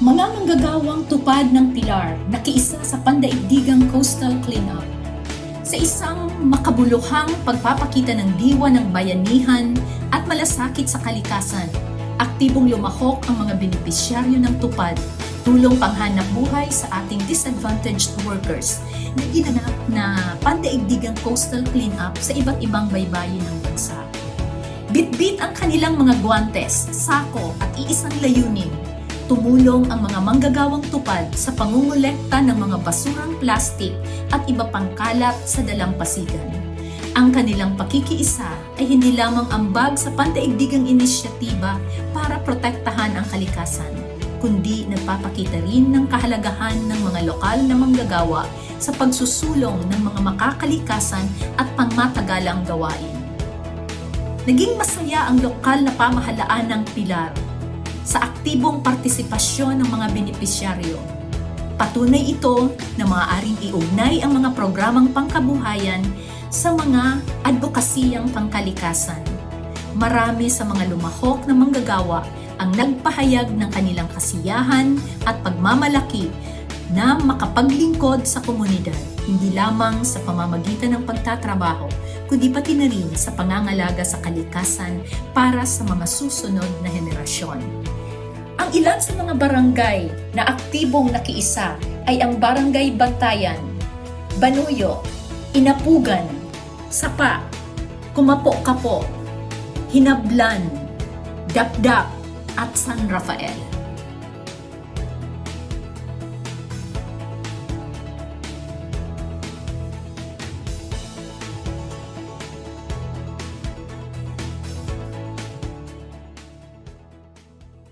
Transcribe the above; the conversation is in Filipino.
Mga manggagawang tupad ng pilar nakiisa sa pandaigdigang coastal cleanup. Sa isang makabuluhang pagpapakita ng diwa ng bayanihan at malasakit sa kalikasan, aktibong lumahok ang mga benepisyaryo ng tupad, tulong panghanap buhay sa ating disadvantaged workers na ginanap na pandaigdigang coastal cleanup sa iba't ibang baybayin ng bansa. Bitbit ang kanilang mga guantes, sako at iisang layunin tumulong ang mga manggagawang tupad sa pangungulekta ng mga basurang plastik at iba pang kalat sa dalampasigan. Ang kanilang pakikiisa ay hindi lamang ambag sa pandaigdigang inisyatiba para protektahan ang kalikasan, kundi nagpapakita rin ng kahalagahan ng mga lokal na manggagawa sa pagsusulong ng mga makakalikasan at pangmatagalang gawain. Naging masaya ang lokal na pamahalaan ng Pilar sa aktibong partisipasyon ng mga benepisyaryo. Patunay ito na maaaring iugnay ang mga programang pangkabuhayan sa mga advokasiyang pangkalikasan. Marami sa mga lumahok na manggagawa ang nagpahayag ng kanilang kasiyahan at pagmamalaki na makapaglingkod sa komunidad, hindi lamang sa pamamagitan ng pagtatrabaho, kundi pati na rin sa pangangalaga sa kalikasan para sa mga susunod na henerasyon. Ang ilan sa mga barangay na aktibong nakiisa ay ang Barangay Bantayan, Banuyo, Inapugan, Sapa, Kumapo-Kapo, Hinablan, Dapdap at San Rafael.